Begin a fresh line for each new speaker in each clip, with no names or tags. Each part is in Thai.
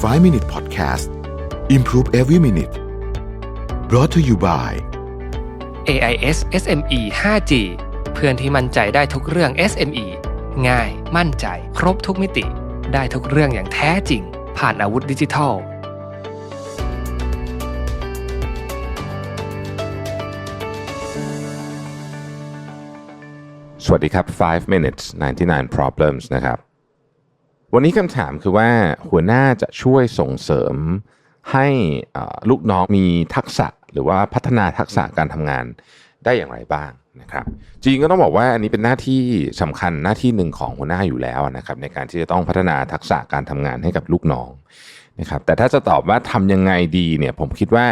5 Minute Podcast Improve Every Minute brought to you by
AIS SME 5G เพื่อนที่มั่นใจได้ทุกเรื่อง SME ง่าย มั่นใจ ครบทุกมิติ ได้ทุกเรื่องอย่างแท้จริง ผ่านอาวุธดิจิทัล
สวัสดีครับ 5 minutes 99 problems นะครับ วันนี้คำถามคือว่าหัวหน้าจะช่วยส่งเสริมให้ลูกน้องมีทักษะหรือว่าพัฒนาทักษะการทำงานได้อย่างไรบ้างนะครับจริงก็ต้องบอกว่าอันนี้เป็นหน้าที่สำคัญหน้าที่หนึ่งของหัวหน้าอยู่แล้วนะครับในการที่จะต้องพัฒนาทักษะการทำงานให้กับลูกน้องนะครับแต่ถ้าจะตอบว่าทำยังไงดีเนี่ยผมคิดว่า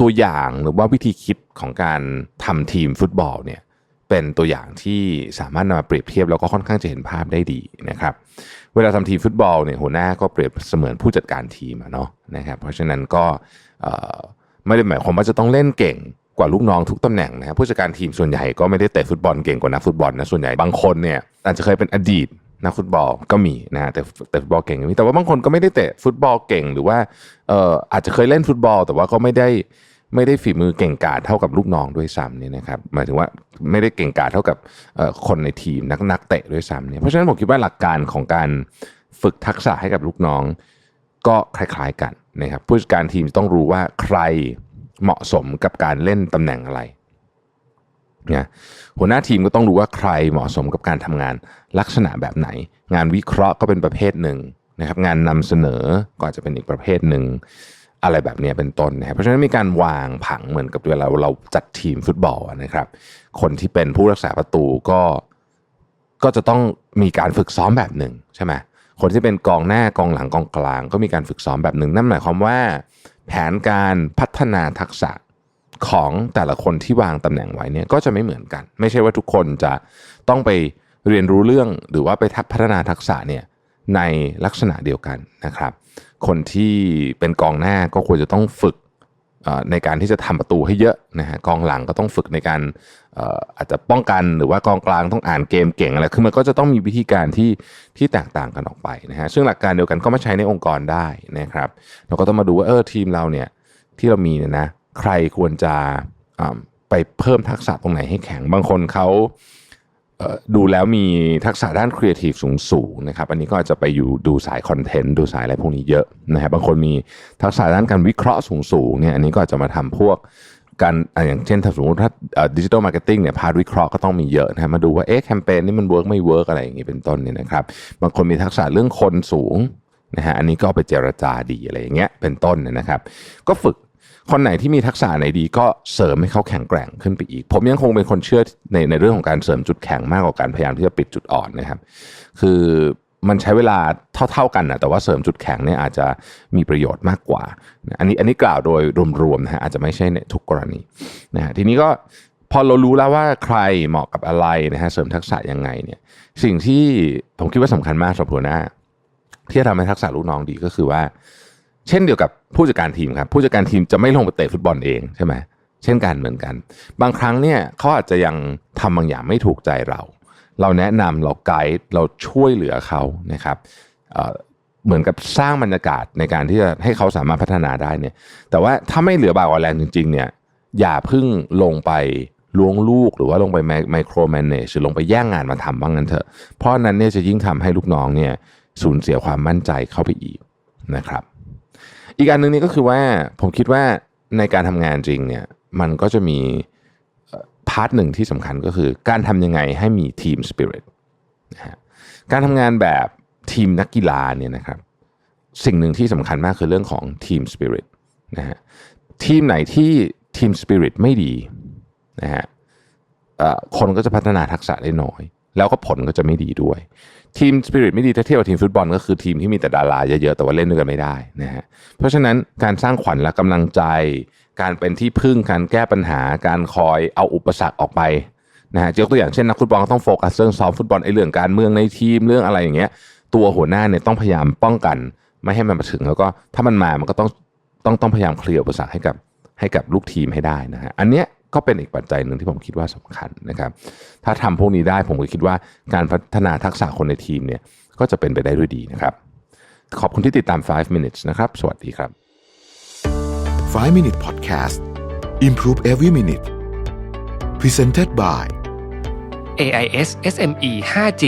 ตัวอย่างหรือว่าวิธีคิดของการทำทีมฟุตบอลเนี่ย เป็นตัวอย่างที่สามารถนำมาเปรียบเทียบแล้วก็ค่อนข้างจะเห็นภาพได้ดีนะครับ เวลาทำทีมฟุตบอลเนี่ยหัวหน้าก็เปรียบเสมือนผู้จัดการทีมอะเนาะนะครับ เพราะฉะนั้นก็ไม่ได้หมายความว่าจะต้องเล่นเก่งกว่าลูกน้องทุกตำแหน่งนะครับผู้จัดการทีมส่วนใหญ่ก็ไม่ได้เตะฟุตบอลเก่งกว่านักฟุตบอลนะส่วนใหญ่บางคนเนี่ยอาจจะเคยเป็นอดีตนักฟุตบอลก็มีนะฮะแต่แต่ฟุตบอลเก่งก็มีแต่ว่าบางคนก็ไม่ได้เตะฟุตบอลเก่งหรือว่าเอ่ออาจจะเคยเล่นฟุตบอล แต่ว่าก็ไม่ได้ ไม่ได้ฝีมือเก่งกาจเท่ากับลูกน้องด้วยซ้ำเนี่ยนะครับหมายถึงว่าไม่ได้เก่งกาจเท่ากับคนในทีมนักนักเตะด้วยซ้ำเนี่ยเพราะฉะนั้นผมคิดว่าหลักการของการฝึกทักษะให้กับลูกน้อง ก็คล้ายๆกันนะครับผู้จัดการทีมต้องรู้ว่าใครเหมาะสมกับการเล่นตำแหน่งอะไรนะหัวหน้าทีมก็ต้องรู้ว่าใครเหมาะสมกับการทำงานลักษณะแบบไหน งานวิเคราะห์ก็เป็นประเภทหนึ่งนะครับ งานนำเสนอก็อาจจะเป็นอีกประเภทหนึ่ง อะไรแบบนี้เป็นต้นนะครับเพราะฉะนั้นมีการวางผังเหมือนกับเวลาเราจัดทีมฟุตบอลนะครับ คนที่เป็นผู้รักษาประตูก็ก็จะต้องมีการฝึกซ้อมแบบหนึ่งใช่ไหมคนที่เป็นกองหน้ากองหลังกองกลาง ก็มีการฝึกซ้อมแบบหนึ่งนั่นหมายความว่า แผนการพัฒนาทักษะของแต่ละคนที่วางตำแหน่งไว้เนี่ยก็จะไม่เหมือนกัน ไม่ใช่ว่าทุกคนจะต้องไปเรียนรู้เรื่องหรือว่าไปทักพัฒนาทักษะเนี่ยในลักษณะเดียวกันนะครับ คนที่เป็นกองหน้าก็ควรจะต้องฝึกในการที่จะทำประตูให้เยอะนะฮะกองหลังก็ต้องฝึกในการอาจจะป้องกันหรือว่ากองกลางต้องอ่านเกมเก่งอะไรคือมันก็จะต้องมีวิธีการที่ที่แตกต่างกันออกไปนะฮะซึ่งหลักการเดียวกันก็มาใช้ในองค์กรได้นะครับ เราก็ต้องมาดูว่าเออทีมเราเนี่ยที่เรามีเนี่ยนะใครควรจะไปเพิ่มทักษะตรงไหนให้แข็งบางคนเขา ดูแล้วมีทักษะด้านครีเอทีฟสูงๆนะครับอันนี้ก็อาจจะไปอยู่ดูสายคอนเทนต์ดูสายอะไรพวกนี้เยอะนะครับบางคนมีทักษะด้านการวิเคราะห์สูงๆเนี่ยอันนี้ก็อาจจะมาทำพวกการอย่างเช่นถ้าสมมติถ้าดิจิทัลมาร์เก็ตติ้งเนี่ยพาร์ทวิเคราะห์ก็ต้องมีเยอะนะฮะมาดูว่าเอ๊ะแคมเปญนี่มันเวิร์กไม่เวิร์กอะไรอย่างนี้เป็นต้นเนี่ยนะครับบางคนมีทักษะเรื่องคนสูงนะฮะอันนี้ก็ไปเจรจาดีอะไรอย่างเงี้ยเป็นต้นเนยนะครับ ก็ฝึก คนไหนที่มีทักษะไหนดีก็เสริมให้เขาแข็งแกร่งขึ้นไปอีก ผมยังคงเป็นคนเชื่อในในเรื่องของการเสริมจุดแข็งมากกว่าการพยายามที่จะปิดจุดอ่อนนะครับ คือมันใช้เวลาเท่า ๆกันนะแต่ว่าเสริมจุดแข็งเนี่ยอาจจะมีประโยชน์มากกว่า อันนี้อันนี้กล่าวโดยรวมๆนะฮะอาจจะไม่ใช่ในทุกกรณีนะฮะทีนี้ก็พอเรารู้แล้วว่าใครเหมาะกับอะไรนะฮะเสริมทักษะยังไงเนี่ย สิ่งที่ผมคิดว่าสำคัญมากสำหรับหัวหน้า ที่จะทำให้ทักษะลูกน้องดีก็คือว่า เช่นเดียวกับผู้จัดการทีมครับผู้จัดการทีมจะไม่ลงไปเตะฟุตบอลเองใช่ไหมเช่นกันเหมือนกัน บางครั้งเนี่ยเขาอาจจะยังทำบางอย่างไม่ถูกใจเรา เราแนะนำเราไกด์เราช่วยเหลือเขานะครับเเหมือนกับสร้างบรรยากาศในการที่จะให้เขาสามารถพัฒนาได้เนี่ยแต่ว่าถ้าไม่เหลือบากกว่าแรงจริงๆเนี่ยอย่าพิ่งลงไปล้วงลูกหรือว่าลงไปไมโครแมネจหรือลงไปแย่งงานมาทำบ้างนั้นเถอะเพราะนั้นเนี่ยจะยิ่งทำให้ลูกน้องเนี่ยสูญเสียความมั่นใจเข้าไปอีกนะครับ อีกอันหนึ่งนี่ก็คือว่าผมคิดว่าในการทำงานจริงเนี่ยมันก็จะมีพาร์ทหนึ่งที่สำคัญก็คือ การทำยังไงให้มีทีมสปิริตนะฮะการทำงานแบบทีมนักกีฬาเนี่ยนะครับ สิ่งหนึ่งที่สำคัญมากคือเรื่องของทีมสปิริตนะฮะทีมไหนที่ทีมสปิริตไม่ดีนะฮะคนก็จะพัฒนาทักษะได้น้อย แล้วก็ผลก็จะไม่ดีด้วย ทีมสปิริตไม่ดีถ้าเทียบกับทีมฟุตบอลก็คือทีมที่มีแต่ดาราเยอะๆแต่ว่าเล่นด้วยกันไม่ได้นะฮะเพราะฉะนั้นการสร้างขวัญและกำลังใจ การเป็นที่พึ่งการแก้ปัญหา การคอยเอาอุปสรรคออกไปนะฮะยกตัวอย่างเช่นนักฟุตบอลก็ต้องโฟกัสเรื่องซ้อมฟุตบอลไอ้เรื่องการเมืองในทีมเรื่องอะไรอย่างเงี้ย ตัวหัวหน้าเนี่ยต้องพยายามป้องกัน ไม่ให้มันมาถึง แล้วก็ถ้ามันมามันก็ต้องต้องต้องพยายามเคลียร์อุปสรรคให้กับให้กับลูกทีมให้ได้นะฮะอันเนี้ย ก็เป็นอีกปัจจัยหนึ่งที่ผมคิดว่าสำคัญนะครับ ถ้าทำพวกนี้ได้ผมก็คิดว่าการพัฒนาทักษะคนในทีมเนี่ยก็จะเป็นไปได้ด้วยดีนะครับ ขอบคุณที่ติดตาม 5 minutes นะครับ สวัสดีครับ
5 minute podcast improve every minute presented by
AIS SME 5G